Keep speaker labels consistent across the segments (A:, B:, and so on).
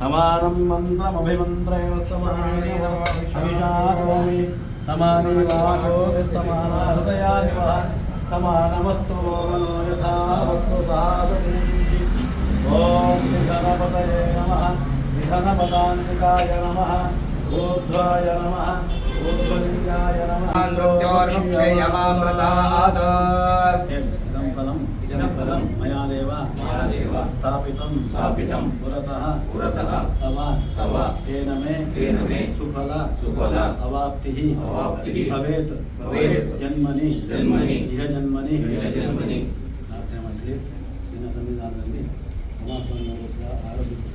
A: సమానం మంత్రమభిమంత్రయోమి సమానీవాహృదయా సమానమస్తు యథావస్తు ఓం నిధనపతయే నమ. నిధనపదాంతికాయ నమ.
B: ఊర్ధ్వాయ
A: నమ. ఊర్ధ్వలింగాయ నమ. మృత్యోర్ముక్షయమామృతాత్ ఇదం ఫలం
C: ఇదం ఫలం
A: स्थापितं
C: स्थापितं
A: पुरतः
C: पुरतः
A: तव
C: तव
A: तेन मे
C: तेन मे
A: सुफल
C: सुफल
A: अवाप्तिः
C: अवाप्तिः
A: भवेत्
C: भवेत्
A: ಜನ್ಮನಿ
C: ಜನ್ಮನಿ
A: ಇಹ ಜನ್ಮನಿ
C: ಇಹ ಜನ್ಮನಿ
A: ಪ್ರಾರ್ಥನೆ ಮಾಡಲಿ ದಿನ ಸಂವಿಧಾನದಲ್ಲಿ ಉಮಾಸ್ವಾಮಿಯವರ ಆರೋಗ್ಯಕರವಾದ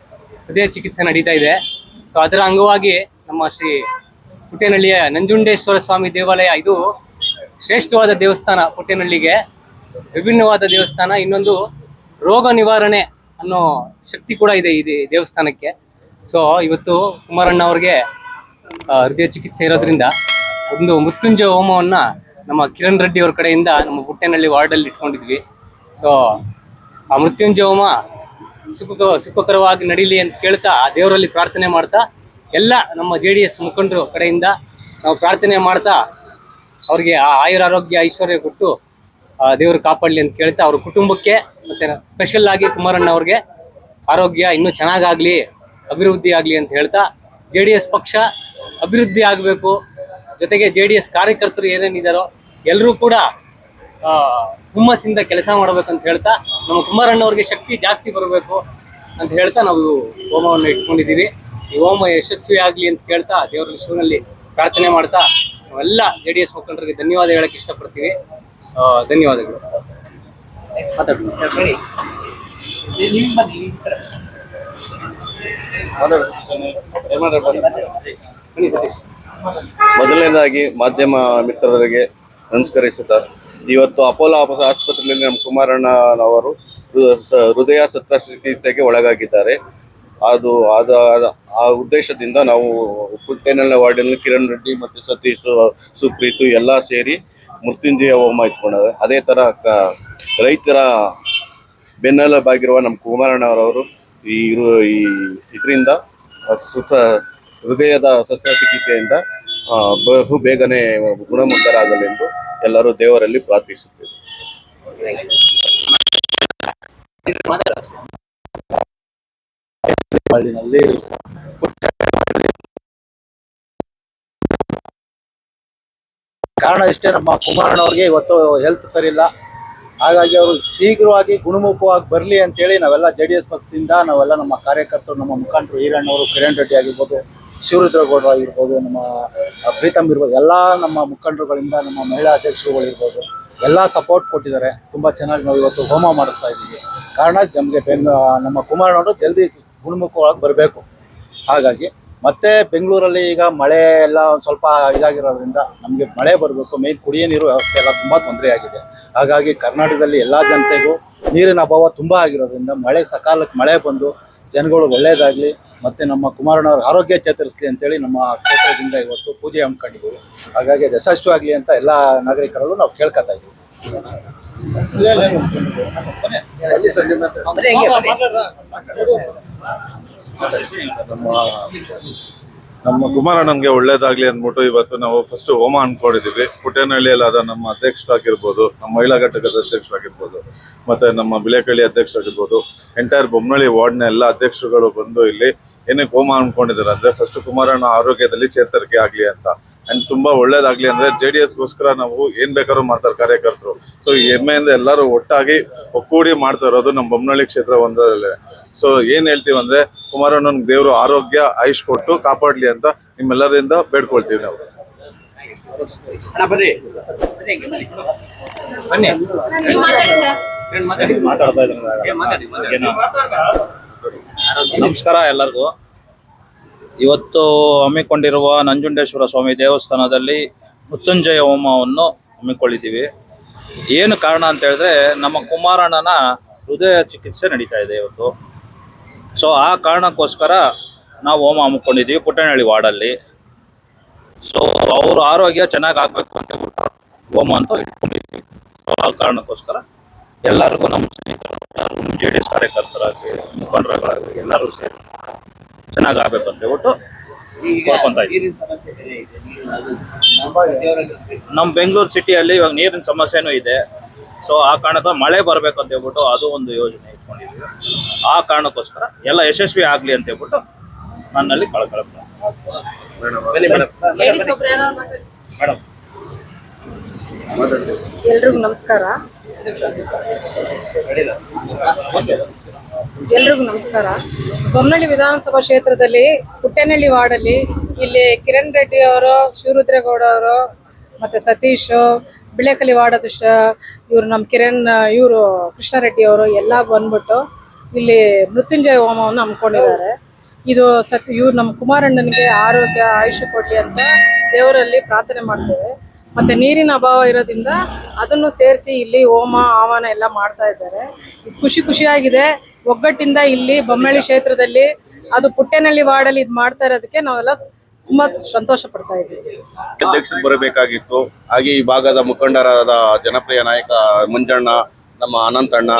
D: ಹೃದಯ ಚಿಕಿತ್ಸೆ ನಡೀತಾ ಇದೆ. ಸೊ ಅದರ ಅಂಗವಾಗಿ ನಮ್ಮ ಶ್ರೀ ಪುಟ್ಟೇನಹಳ್ಳಿಯ ನಂಜುಂಡೇಶ್ವರ ಸ್ವಾಮಿ ದೇವಾಲಯ, ಇದು ಶ್ರೇಷ್ಠವಾದ ದೇವಸ್ಥಾನ ಪುಟ್ಟೇನಹಳ್ಳಿಗೆ ವಿಭಿನ್ನವಾದ ದೇವಸ್ಥಾನ, ಇನ್ನೊಂದು ರೋಗ ನಿವಾರಣೆ ಅನ್ನೋ ಶಕ್ತಿ ಕೂಡ ಇದೆ ಈ ದೇವಸ್ಥಾನಕ್ಕೆ. ಸೊ ಇವತ್ತು ಕುಮಾರಣ್ಣ ಅವ್ರಿಗೆ ಹೃದಯ ಚಿಕಿತ್ಸೆ ಇರೋದ್ರಿಂದ ಒಂದು ಮೃತ್ಯುಂಜಯ ಹೋಮವನ್ನ ನಮ್ಮ ಕಿರಣ್ ರೆಡ್ಡಿ ಅವ್ರ ಕಡೆಯಿಂದ ನಮ್ಮ ಪುಟ್ಟೇನಹಳ್ಳಿ ವಾರ್ಡಲ್ಲಿ ಇಟ್ಕೊಂಡಿದ್ವಿ. ಸೊ ಆ ಮೃತ್ಯುಂಜಯ ಹೋಮ ಸುಖ ಸುಖಕರವಾಗಿ ನಡೀಲಿ ಅಂತ ಕೇಳ್ತಾ ಆ ದೇವರಲ್ಲಿ ಪ್ರಾರ್ಥನೆ ಮಾಡ್ತಾ ಎಲ್ಲ ನಮ್ಮ ಜೆ ಡಿ ಎಸ್ ಮುಖಂಡರು ಕಡೆಯಿಂದ ನಾವು ಪ್ರಾರ್ಥನೆ ಮಾಡ್ತಾ ಅವ್ರಿಗೆ ಆ ಆಯುರ ಆರೋಗ್ಯ ಐಶ್ವರ್ಯ ಕೊಟ್ಟು ಆ ದೇವರು ಕಾಪಾಡಲಿ ಅಂತ ಕೇಳ್ತಾ ಅವ್ರ ಕುಟುಂಬಕ್ಕೆ ಮತ್ತೆ ಸ್ಪೆಷಲ್ ಆಗಿ ಕುಮಾರಣ್ಣ ಅವ್ರಿಗೆ ಆರೋಗ್ಯ ಇನ್ನೂ ಚೆನ್ನಾಗಾಗಲಿ, ಅಭಿವೃದ್ಧಿ ಆಗಲಿ ಅಂತ ಹೇಳ್ತಾ ಜೆ ಡಿ ಎಸ್ ಪಕ್ಷ ಅಭಿವೃದ್ಧಿ ಆಗಬೇಕು. ಜೊತೆಗೆ ಜೆ ಡಿ ಎಸ್ ಕಾರ್ಯಕರ್ತರು ಏನೇನಿದ್ದಾರೋ ಎಲ್ಲರೂ ಕೂಡ ಹುಮ್ಮಸ್ಸಿಂದ ಕೆಲಸ ಮಾಡ್ಬೇಕಂತ ಹೇಳ್ತಾ ನಮ್ಮ ಕುಮಾರಣ್ಣವ್ರಿಗೆ ಶಕ್ತಿ ಜಾಸ್ತಿ ಬರಬೇಕು ಅಂತ ಹೇಳ್ತಾ ನಾವು ಹೋಮವನ್ನು ಇಟ್ಕೊಂಡಿದ್ದೀವಿ. ಈ ಹೋಮ ಯಶಸ್ವಿ ಆಗಲಿ ಅಂತ ಕೇಳ್ತಾ ದೇವರ ವಿಶ್ವನಲ್ಲಿ ಪ್ರಾರ್ಥನೆ ಮಾಡ್ತಾ ನಾವೆಲ್ಲ ಜೆ ಡಿ ಎಸ್ ಮುಖಂಡರಿಗೆ ಧನ್ಯವಾದ ಹೇಳಕ್ಕೆ ಇಷ್ಟಪಡ್ತೀವಿ. ಆ, ಧನ್ಯವಾದಗಳು. ಮಾತಾಡ್ತೀನಿ
E: ಮೊದಲನೇದಾಗಿ ಮಾಧ್ಯಮ ಮಿತ್ರರಿಗೆ ನಮಸ್ಕರಿಸುತ್ತಾ ಇವತ್ತು ಅಪೋಲೋ ಆಸ್ಪತ್ರೆಯಲ್ಲಿ ನಮ್ಮ ಕುಮಾರಣ್ಣನವರು ಅವರು ಹೃದಯ ಶಸ್ತ್ರಚಿಕಿತ್ಸೆಗೆ ಒಳಗಾಗಿದ್ದಾರೆ. ಅದು ಅದ ಆ ಉದ್ದೇಶದಿಂದ ನಾವು ಪುಟ್ಟೇನಲ್ಲ ವಾರ್ಡಿನಲ್ಲಿ ಕಿರಣ್ ರೆಡ್ಡಿ ಮತ್ತು ಸತೀಶ್ ಸುಪ್ರೀತು ಎಲ್ಲ ಸೇರಿ ಮೃತ್ಯುಂಜಯ ಹೋಮ ಇಟ್ಕೊಂಡಾರೆ ಅದೇ ಥರ ಕ ರೈತರ ಬೆನ್ನೆಲುಬಾಗಿರುವ ನಮ್ಮ ಕುಮಾರಣ್ಣವರವರು ಈ ಇದರಿಂದ ಸುತ್ತ ಹೃದಯದ ಶಸ್ತ್ರಚಿಕಿತ್ಸೆಯಿಂದ ಬಹು ಬೇಗನೆ ಗುಣಮುಖರಾಗಲೆಂದು ಎಲ್ಲರೂ ದೇವರಲ್ಲಿ ಪ್ರಾರ್ಥಿಸುತ್ತೇವೆ.
F: ಕಾರಣ ಇಷ್ಟೇ, ನಮ್ಮ ಕುಮಾರಣ್ಣವ್ರಿಗೆ ಇವತ್ತು ಹೆಲ್ತ್ ಸರಿ ಇಲ್ಲ. ಹಾಗಾಗಿ ಅವರು ಶೀಘ್ರವಾಗಿ ಗುಣಮುಖವಾಗಿ ಬರಲಿ ಅಂತೇಳಿ ನಾವೆಲ್ಲ ಜೆ ಡಿ ಎಸ್ ಪಕ್ಷದಿಂದ ನಾವೆಲ್ಲ ನಮ್ಮ ಕಾರ್ಯಕರ್ತರು, ನಮ್ಮ ಮುಖಂಡರು, ಈರಣ್ಣವರು, ಕಿರಣ್ ರೆಡ್ಡಿ ಆಗಿರ್ಬೋದು ಶಿವರುದ್ರಗೌಡರು ಆಗಿರ್ಬೋದು ನಮ್ಮ ಪ್ರೀತಮ್ ಇರ್ಬೋದು, ಎಲ್ಲ ನಮ್ಮ ಮುಖಂಡರುಗಳಿಂದ ನಮ್ಮ ಮಹಿಳಾ ಅಧ್ಯಕ್ಷರುಗಳಿರ್ಬೋದು ಎಲ್ಲ ಸಪೋರ್ಟ್ ಕೊಟ್ಟಿದ್ದಾರೆ. ತುಂಬ ಚೆನ್ನಾಗಿ ನಾವು ಇವತ್ತು ಹೋಮ ಮಾಡಿಸ್ತಾ ಇದ್ದೀವಿ. ಕಾರಣ ನಮಗೆ ಬೆಂಗ್ ನಮ್ಮ ಕುಮಾರನವರು ಜಲ್ದಿ ಗುಣಮುಖವಾಗಿ ಬರಬೇಕು. ಹಾಗಾಗಿ ಮತ್ತೆ ಬೆಂಗಳೂರಲ್ಲಿ ಈಗ ಮಳೆ ಎಲ್ಲ ಸ್ವಲ್ಪ ಇದಾಗಿರೋದ್ರಿಂದ ನಮಗೆ ಮಳೆ ಬರಬೇಕು. ಮೇನ್ ಕುಡಿಯೋ ನೀರು ವ್ಯವಸ್ಥೆ ಎಲ್ಲ ತುಂಬ ತೊಂದರೆ ಆಗಿದೆ. ಹಾಗಾಗಿ ಕರ್ನಾಟಕದಲ್ಲಿ ಎಲ್ಲ ಜನತೆಗೂ ನೀರಿನ ಅಭಾವ ತುಂಬ ಆಗಿರೋದ್ರಿಂದ ಮಳೆ, ಸಕಾಲಕ್ಕೆ ಮಳೆ ಬಂದು ಜನಗಳು ಒಳ್ಳೇದಾಗಲಿ ಮತ್ತು ನಮ್ಮ ಕುಮಾರಣ್ಣವ್ರ ಆರೋಗ್ಯ ಚೇತರಿಸಲಿ ಅಂತೇಳಿ ನಮ್ಮ ಕ್ಷೇತ್ರದಿಂದ ಇವತ್ತು ಪೂಜೆ ಹಮ್ಮಿಕೊಂಡಿದ್ದೀವಿ. ಹಾಗಾಗಿ ಅದು ಯಶಸ್ವಿಯಾಗಲಿ ಅಂತ ಎಲ್ಲ ನಾಗರಿಕರಲ್ಲೂ ನಾವು ಕೇಳ್ಕೊತಾ ಇದ್ದೀವಿ.
E: ನಮ್ಮ
B: ನಮ್ಮ ಕುಮಾರಣ್ಣನ್ಗೆ ಒಳ್ಳೇದಾಗ್ಲಿ ಅಂದ್ಬಿಟ್ಟು ಇವತ್ತು ನಾವು ಫಸ್ಟ್ ಹೋಮ ಅನ್ಕೊಂಡಿದೀವಿ ಪುಟ್ಟೇನಹಳ್ಳಿಯಲ್ಲಿ ಆದ ನಮ್ಮ ಅಧ್ಯಕ್ಷರಾಗಿರ್ಬೋದು ನಮ್ಮ ಮಹಿಳಾ ಘಟಕದ ಅಧ್ಯಕ್ಷರಾಗಿರ್ಬೋದು ಮತ್ತೆ ನಮ್ಮ ಬಿಳೆಕಳ್ಳಿ ಅಧ್ಯಕ್ಷರಾಗಿರ್ಬೋದು ಎಂಟೈರ್ ಬೊಮ್ಮನಹಳ್ಳಿ ವಾರ್ಡ್ನ ಎಲ್ಲ ಅಧ್ಯಕ್ಷರುಗಳು ಬಂದು ಇಲ್ಲಿ ಏನಕ್ಕೆ ಹೋಮ ಅನ್ಕೊಂಡಿದ್ದಾರೆ ಅಂದ್ರೆ ಫಸ್ಟ್ ಕುಮಾರಣ್ಣ ಆರೋಗ್ಯದಲ್ಲಿ ಚೇತರಿಕೆ ಆಗ್ಲಿ ಅಂತ. ಅಂಡ್ ತುಂಬಾ ಒಳ್ಳೇದಾಗ್ಲಿ ಅಂದ್ರೆ ಜೆ ಡಿ ಎಸ್ಗೋಸ್ಕರ ನಾವು ಏನ್ ಬೇಕಾದ್ರೂ ಮಾಡ್ತಾರೆ ಕಾರ್ಯಕರ್ತರು. ಸೊ ಈ ಹೆಮ್ಮೆಯಿಂದ ಎಲ್ಲರೂ ಒಟ್ಟಾಗಿ ಒಕ್ಕೂಡಿ ಮಾಡ್ತಾ ಇರೋದು ನಮ್ಮ ಬೊಮ್ಮನಹಳ್ಳಿ ಕ್ಷೇತ್ರ ಒಂದರಲ್ಲೇ. ಸೊ ಏನ್ ಹೇಳ್ತೀವಿ ಅಂದ್ರೆ ಕುಮಾರಣ್ಣನ ದೇವರು ಆರೋಗ್ಯ ಆಯುಷ್ ಕೊಟ್ಟು ಕಾಪಾಡ್ಲಿ ಅಂತ ನಿಮ್ಮೆಲ್ಲರಿಂದ ಬೇಡ್ಕೊಳ್ತೀವಿ ನಾವು.
D: ಬನ್ನಿ.
G: ನಮಸ್ಕಾರ ಎಲ್ಲರಿಗೂ. ಇವತ್ತು ಹಮ್ಮಿಕೊಂಡಿರುವ ನಂಜುಂಡೇಶ್ವರ ಸ್ವಾಮಿ ದೇವಸ್ಥಾನದಲ್ಲಿ ಮೃತ್ಯುಂಜಯ ಹೋಮವನ್ನು ಹಮ್ಮಿಕೊಂಡಿದ್ದೀವಿ ಏನು ಕಾರಣ ಅಂತ ಹೇಳಿದ್ರೆ ನಮ್ಮ ಕುಮಾರಣ್ಣನ ಹೃದಯ ಚಿಕಿತ್ಸೆ ನಡೀತಾ ಇದೆ ಇವತ್ತು. ಸೊ ಆ ಕಾರಣಕ್ಕೋಸ್ಕರ ನಾವು ಹೋಮ ಹಮ್ಮಿಕೊಂಡಿದ್ದೀವಿ ಪುಟ್ಟನಹಳ್ಳಿ ವಾರ್ಡಲ್ಲಿ. ಸೊ ಅವ್ರ ಆರೋಗ್ಯ ಚೆನ್ನಾಗಿ ಆಗಬೇಕು ಅಂತ ಹೋಮ ಅಂತ ಇಟ್ಕೊಂಡಿದ್ದೀವಿ. ಆ ಕಾರಣಕ್ಕೋಸ್ಕರ ಎಲ್ಲರಿಗೂ ನಮ್ಮ ಸ್ನೇಹಿತರು ಜೆ ಡಿ ಎಸ್ ಕಾರ್ಯಕರ್ತರಾಗಲಿ ಮುಖಂಡರಾಗಲಿ ಎಲ್ಲರೂ ಸೇರಿ ಚೆನ್ನಾಗಿ ಆಗಬೇಕು ಅಂತ ಹೇಳ್ಬಿಟ್ಟು ಕೋರ್ಕೊಂತ ಇದ್ದೀವಿ. ನಮ್ಮ ಬೆಂಗಳೂರು ಸಿಟಿಯಲ್ಲಿ ಇವಾಗ ನೀರಿನ ಸಮಸ್ಯೆನೂ ಇದೆ. ಸೊ ಆ ಕಾರಣಕ್ಕೆ ಮಳೆ ಬರಬೇಕು ಅಂತ ಹೇಳ್ಬಿಟ್ಟು ಅದು ಒಂದು ಯೋಜನೆ ಇಟ್ಕೊಂಡಿದ್ವಿ ಆ ಕಾರಣಕ್ಕೋಸ್ಕರ ಎಲ್ಲ ಯಶಸ್ವಿ ಆಗಲಿ ಅಂತ ಹೇಳ್ಬಿಟ್ಟು ನನ್ನಲ್ಲಿ ಕಳ್ಕೊಳ್ತಾರೆ ಮೇಡಮ್.
H: ಎಲ್ರಿಗೂ ನಮಸ್ಕಾರ. ಎಲ್ರಿಗೂ ನಮಸ್ಕಾರ. ಬೊಮ್ಮನಹಳ್ಳಿ ವಿಧಾನಸಭಾ ಕ್ಷೇತ್ರದಲ್ಲಿ ಪುಟ್ಟೇನಹಳ್ಳಿ ವಾರ್ಡಲ್ಲಿ ಇಲ್ಲಿ ಕಿರಣ್ ರೆಡ್ಡಿ ಅವರು, ಶಿವರುದ್ರೇಗೌಡ ಅವರು, ಮತ್ತು ಸತೀಶ್ ಬಿಳೆಕಲಿ ವಾರ್ಡ್ ಅಧ್ಯಕ್ಷ, ಇವರು ನಮ್ಮ ಕಿರಣ್, ಇವರು ಕೃಷ್ಣಾರೆಡ್ಡಿ ಅವರು ಎಲ್ಲ ಬಂದ್ಬಿಟ್ಟು ಇಲ್ಲಿ ಮೃತ್ಯುಂಜಯ ಹೋಮವನ್ನು ಹಮ್ಮಿಕೊಂಡಿದ್ದಾರೆ. ಇದು ಸತ್, ಇವ್ರು ನಮ್ಮ ಕುಮಾರಣ್ಣನಿಗೆ ಆರೋಗ್ಯ, ಆಯುಷ್ಯ ಕೊಡಲಿ ಅಂತ ದೇವರಲ್ಲಿ ಪ್ರಾರ್ಥನೆ ಮಾಡ್ತೇವೆ. ಮತ್ತು ನೀರಿನ ಅಭಾವ ಇರೋದ್ರಿಂದ ಅದನ್ನು ಸೇರಿಸಿ ಇಲ್ಲಿ ಹೋಮ ಆಹ್ವಾನ ಎಲ್ಲ ಮಾಡ್ತಾ ಇದ್ದಾರೆ. ಇದು ಖುಷಿ ಖುಷಿಯಾಗಿದೆ. ಒಗ್ಗಟ್ಟಿಂದ ಇಲ್ಲಿ ಬೊಮ್ಮಳ್ಳಿ ಕ್ಷೇತ್ರದಲ್ಲಿ ಅದು ಪುಟ್ಟೆನಲ್ಲಿ ವಾರ್ಡಲ್ಲಿ ಇದು ಮಾಡ್ತಾ ಇರೋದಕ್ಕೆ ನಾವೆಲ್ಲ ತುಂಬಾ ಸಂತೋಷ ಪಡ್ತಾ ಇದ್ದೀವಿ.
E: ಅಧ್ಯಕ್ಷರು ಬರಬೇಕಾಗಿತ್ತು. ಹಾಗೆ ಈ ಭಾಗದ ಮುಖಂಡರಾದ ಜನಪ್ರಿಯ ನಾಯಕ ಮಂಜಣ್ಣ, ನಮ್ಮ ಅನಂತಣ್ಣ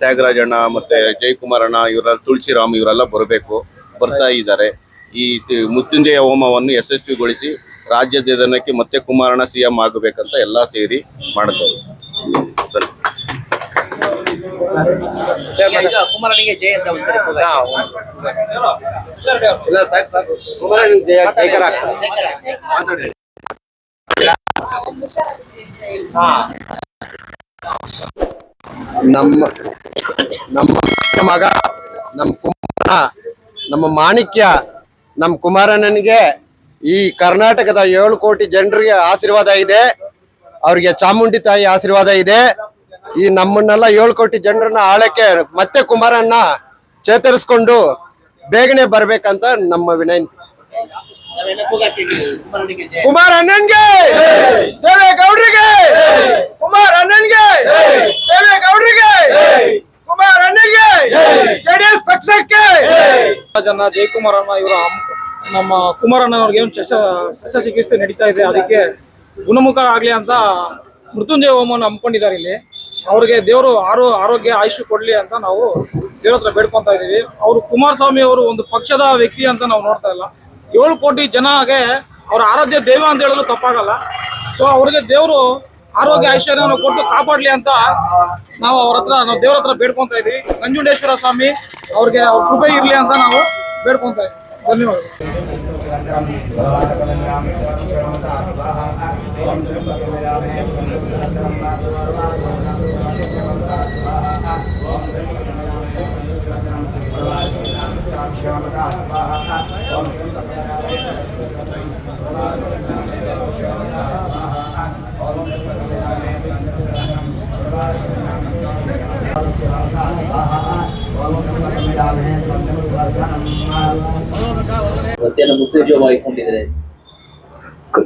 E: ತ್ಯಾಗರಾಜಣ್ಣ ಮತ್ತೆ ಜಯಕುಮಾರಣ್ಣ ಇವರೆಲ್ಲ ತುಳಸಿರಾಮ್ ಇವರೆಲ್ಲ ಬರಬೇಕು, ಬರ್ತಾ ಇದ್ದಾರೆ. ಈ ಮೃತ್ಯುಂಜಯ ಹೋಮವನ್ನು ಯಶಸ್ವಿಗೊಳಿಸಿ ರಾಜ್ಯದ ಜನಕ್ಕೆ ಮತ್ತೆ ಕುಮಾರಣ್ಣ ಸಿಎಂ ಆಗಬೇಕಂತ ಎಲ್ಲ ಸೇರಿ ಜಯಕರ
I: ನಮ್ಮ ನಮ್ಮ ಮಗ ನಮ್ಮ ಕುಮಾರ ನಮ್ಮ ಮಾಣಿಕ್ಯ ನಮ್ಮ ಕುಮಾರಣ್ಣನಿಗೆ ಈ ಕರ್ನಾಟಕದ ಏಳು ಕೋಟಿ ಜನರಿಗೆ ಆಶೀರ್ವಾದ ಇದೆ. ಅವರಿಗೆ ಚಾಮುಂಡಿ ತಾಯಿ ಆಶೀರ್ವಾದ ಇದೆ. ಈ ನಮ್ಮನ್ನೆಲ್ಲ ಏಳು ಕೋಟಿ ಜನರನ್ನ ಆಳಕ್ಕೆ ಮತ್ತೆ ಕುಮಾರನ್ನ ಚೇತರಿಸ್ಕೊಂಡು ಬೇಗನೆ ಬರ್ಬೇಕಂತ ನಮ್ಮ ವಿನಂತಿ. ಕುಮಾರ್ ಅಣ್ಣನ್ಗೆ! ದೇವೇಗೌಡರಿಗೆ! ಕುಮಾರ್ ಅಣ್ಣನ್ಗೆ! ದೇವೇಗೌಡರಿಗೆ! ಕುಮಾರ್ ಅಣ್ಣನ್ಗೆ! ಜೆಡಿಎಸ್ ಪಕ್ಷಕ್ಕೆ!
J: ಜನ ಜಯಕುಮಾರಣ್ಣ ಇವರ ನಮ್ಮ ಕುಮಾರಣ್ಣನವ್ರಿಗೆ ಏನು ಶಸ್ತ್ರ ಚಿಕಿತ್ಸೆ ನಡೀತಾ ಇದೆ, ಅದಕ್ಕೆ ಗುಣಮುಖ ಆಗಲಿ ಅಂತ ಮೃತ್ಯುಂಜಯ ಹೋಮವನ್ನು ಹಮ್ಮಿಕೊಂಡಿದ್ದಾರೆ ಇಲ್ಲಿ. ಅವ್ರಿಗೆ ದೇವರು ಆರೋ, ಆರೋಗ್ಯ ಆಯುಷ್ಯ ಕೊಡಲಿ ಅಂತ ನಾವು ದೇವ್ರ ಹತ್ರ ಬೇಡ್ಕೊತಾ ಇದ್ದೀವಿ. ಅವರು ಕುಮಾರಸ್ವಾಮಿ ಅವರು ಒಂದು ಪಕ್ಷದ ವ್ಯಕ್ತಿ ಅಂತ ನಾವು ನೋಡ್ತಾ ಇಲ್ಲ. ಏಳು ಕೋಟಿ ಜನಗೆ ಅವ್ರ ಆರಾಧ್ಯ ದೇವ ಅಂತ ಹೇಳಲು ತಪ್ಪಾಗಲ್ಲ. ಸೊ ಅವ್ರಿಗೆ ದೇವರು ಆರೋಗ್ಯ ಐಶ್ವರ್ಯವನ್ನು ಕೊಟ್ಟು ಕಾಪಾಡಲಿ ಅಂತ ನಾವು ಅವ್ರ ಹತ್ರ, ನಾವು ದೇವ್ರ ಹತ್ರ ಬೇಡ್ಕೊತಾ ಇದ್ದೀವಿ. ನಂಜುಂಡೇಶ್ವರ ಸ್ವಾಮಿ ಅವ್ರಿಗೆ ಅವ್ರ ಕೃಪೆ ಇರಲಿ ಅಂತ ನಾವು ಬೇಡ್ಕೊತಾ ಇದೀವಿ ಧನ್ಯವಾದ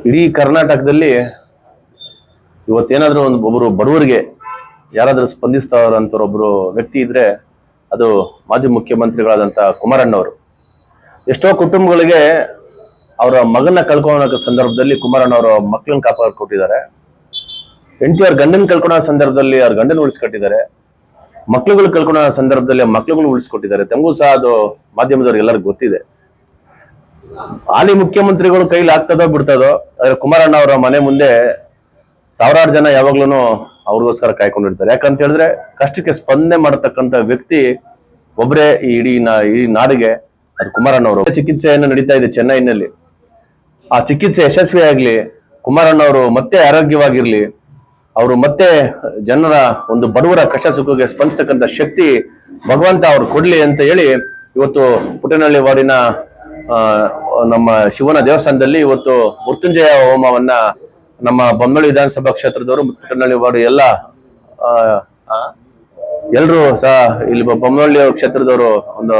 K: ಇಡೀ ಕರ್ನಾಟಕದಲ್ಲಿ ಇವತ್ತೇನಾದ್ರೂ ಒಂದು ಒಬ್ಬರು ಬಡವರಿಗೆ ಯಾರಾದ್ರೂ ಸ್ಪಂದಿಸ್ತಾರಂತ ಒಬ್ಬರು ವ್ಯಕ್ತಿ ಇದ್ರೆ ಅದು ಮಾಜಿ ಮುಖ್ಯಮಂತ್ರಿಗಳಾದಂತಹ ಕುಮಾರಣ್ಣವರು. ಎಷ್ಟೋ ಕುಟುಂಬಗಳಿಗೆ ಅವರ ಮಗನ ಕಳ್ಕೊಳ್ಳೋ ಸಂದರ್ಭದಲ್ಲಿ ಕುಮಾರಣ್ಣವರು ಮಕ್ಕಳನ್ನ ಕಾಪಾಡ್ಕೊಟ್ಟಿದ್ದಾರೆ. ಹೆಂಡತಿ ಅವ್ರ ಗಂಡನ್ ಕಳ್ಕೊಳ್ಳೋ ಸಂದರ್ಭದಲ್ಲಿ ಅವ್ರ ಗಂಡನ ಉಳಿಸ್ಕೊಟ್ಟಿದ್ದಾರೆ. ಮಕ್ಳುಗಳು ಕಳ್ಕೊಳ್ಳೋ ಸಂದರ್ಭದಲ್ಲಿ ಮಕ್ಳುಗಳು ಉಳಿಸ್ಕೊಟ್ಟಿದ್ದಾರೆ. ತಮಗೂ ಸಹ ಅದು ಮಾಧ್ಯಮದವ್ರಿಗೆ ಎಲ್ಲರಿಗೂ ಗೊತ್ತಿದೆ. ಹಾಲಿ ಮುಖ್ಯಮಂತ್ರಿಗಳು ಕೈಲಿ ಆಗ್ತದೋ ಬಿಡ್ತದೋ, ಆದ್ರೆ ಕುಮಾರಣ್ಣ ಅವರ ಮನೆ ಮುಂದೆ ಸಾವಿರಾರು ಜನ ಯಾವಾಗ್ಲೂ ಅವ್ರಿಗೋಸ್ಕರ ಕಾಯ್ಕೊಂಡಿರ್ತಾರೆ ಯಾಕಂತ ಹೇಳಿದ್ರೆ ಕಷ್ಟಕ್ಕೆ ಸ್ಪಂದನೆ ಮಾಡತಕ್ಕಂತ ವ್ಯಕ್ತಿ ಒಬ್ಬರೇ ಈ ಇಡೀ ಈ ನಾಡಿಗೆ ಅದು ಕುಮಾರಣ್ಣ ಅವರು. ಚಿಕಿತ್ಸೆಯನ್ನು ನಡೀತಾ ಇದೆ ಚೆನ್ನೈನಲ್ಲಿ. ಆ ಚಿಕಿತ್ಸೆ ಯಶಸ್ವಿ ಆಗ್ಲಿ, ಕುಮಾರಣ್ಣ ಅವರು ಮತ್ತೆ ಆರೋಗ್ಯವಾಗಿರ್ಲಿ, ಅವರು ಮತ್ತೆ ಜನರ ಒಂದು ಬಡವರ ಕಷ್ಟ ಸುಖಕ್ಕೆ ಸ್ಪಂದಿಸ್ತಕ್ಕಂಥ ಶಕ್ತಿ ಭಗವಂತ ಅವ್ರು ಕೊಡ್ಲಿ ಅಂತ ಹೇಳಿ ಇವತ್ತು ಪುಟ್ಟನಹಳ್ಳಿ ವಾರ್ಡಿನ ನಮ್ಮ ಶಿವನ ದೇವಸ್ಥಾನದಲ್ಲಿ ಇವತ್ತು ಮೃತ್ಯುಂಜಯ ಹೋಮವನ್ನ ನಮ್ಮ ಬೊಮ್ಮಳಿ ವಿಧಾನಸಭಾ ಕ್ಷೇತ್ರದವರು ಮತ್ತು ಪುಟ್ಟನಹಳ್ಳಿ ವಾರ್ಡ್ ಎಲ್ಲ ಎಲ್ಲರೂ ಸಹ ಇಲ್ಲಿ ಬೊಮ್ಮಳ್ಳಿ ಕ್ಷೇತ್ರದವರು ಒಂದು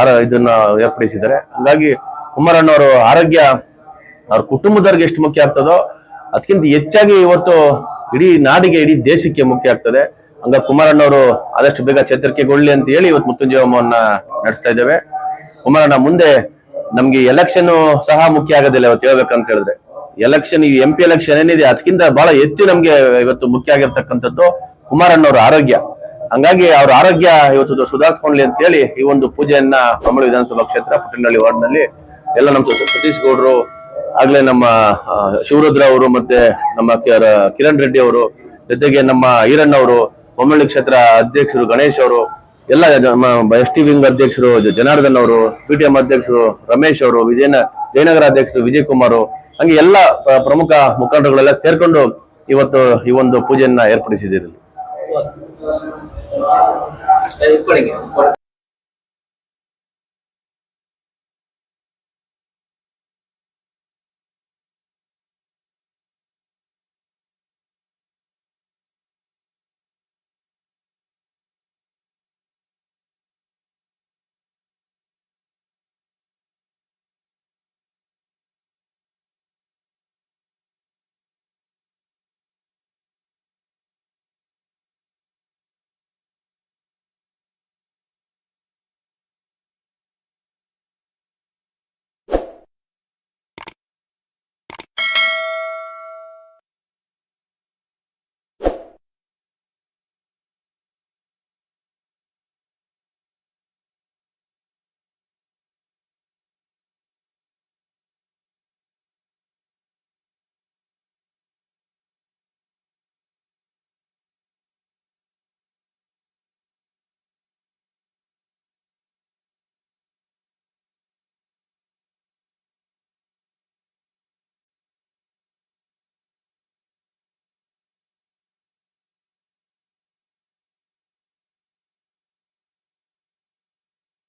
K: ಆರ, ಇದನ್ನ ಏರ್ಪಡಿಸಿದ್ದಾರೆ ಹಂಗಾಗಿ ಕುಮಾರಣ್ಣವರು ಆರೋಗ್ಯ, ಅವ್ರ ಕುಟುಂಬದವ್ರಿಗೆ ಎಷ್ಟು ಮುಖ್ಯ ಆಗ್ತದೋ ಅದಕ್ಕಿಂತ ಹೆಚ್ಚಾಗಿ ಇವತ್ತು ಇಡೀ ನಾಡಿಗೆ, ಇಡೀ ದೇಶಕ್ಕೆ ಮುಖ್ಯ ಆಗ್ತದೆ. ಹಂಗ ಕುಮಾರಣ್ಣವರು ಆದಷ್ಟು ಬೇಗ ಚೇತರಿಕೆಗೊಳ್ಳಿ ಅಂತ ಹೇಳಿ ಇವತ್ತು ಮೃತ್ಯುಂಜಯ ಹೋಮವನ್ನ ನಡೆಸ್ತಾ ಇದ್ದೇವೆ. ಕುಮಾರಣ್ಣ, ಮುಂದೆ ನಮ್ಗೆ ಎಲೆಕ್ಷನ್ ಸಹ ಮುಖ್ಯ ಆಗೋದಿಲ್ಲ ಇವತ್ತು, ಹೇಳ್ಬೇಕಂತ ಹೇಳಿದ್ರೆ. ಎಲೆಕ್ಷನ್ ಈ ಎಂ ಪಿ ಎಲೆಕ್ಷನ್ ಏನಿದೆ, ಅದಕ್ಕಿಂತ ಬಹಳ ಹೆಚ್ಚು ನಮ್ಗೆ ಇವತ್ತು ಮುಖ್ಯ ಆಗಿರ್ತಕ್ಕಂಥದ್ದು ಕುಮಾರಣ್ಣವ್ರ ಆರೋಗ್ಯ. ಹಂಗಾಗಿ ಅವ್ರ ಆರೋಗ್ಯ ಇವತ್ತು ಸುಧಾರಿಸ್ಕೊಳ್ಳಿ ಅಂತ ಹೇಳಿ ಈ ಒಂದು ಪೂಜೆಯನ್ನ ಮಂಗಳೂರು ವಿಧಾನಸಭಾ ಕ್ಷೇತ್ರ, ಪುಟ್ಟನಹಳ್ಳಿ ವಾರ್ಡ್ನಲ್ಲಿ ಎಲ್ಲ ನಮ್ಮ ಸತೀಶ್ ಗೌಡ್ರು, ಆಗ್ಲೇ ನಮ್ಮ ಶಿವರುದ್ರ ಅವರು ಮತ್ತೆ ನಮ್ಮ ಕಿರಣ್ ರೆಡ್ಡಿ ಅವರು, ಜೊತೆಗೆ ನಮ್ಮ ಈರಣ್ಣ ಅವರು ಬೊಮ್ಮಳ್ಳಿ ಕ್ಷೇತ್ರ ಅಧ್ಯಕ್ಷರು ಗಣೇಶ್ ಅವರು ಎಲ್ಲ ಎಸ್ ಟಿ ವಿಂಗ್ ಅಧ್ಯಕ್ಷರು ಜನಾರ್ದನ್ ಅವರು ಪಿ ಟಿ ಎಂ ಅಧ್ಯಕ್ಷರು, ರಮೇಶ್ ಅವರು, ವಿಜಯನ, ಜಯನಗರ ಅಧ್ಯಕ್ಷರು ವಿಜಯ್ ಕುಮಾರ್ ಹಂಗೆ ಎಲ್ಲ ಪ್ರಮುಖ ಮುಖಂಡರುಗಳೆಲ್ಲ ಸೇರ್ಕೊಂಡು ಇವತ್ತು ಈ ಒಂದು ಪೂಜೆಯನ್ನ ಏರ್ಪಡಿಸಿದ್ದೀರಿ.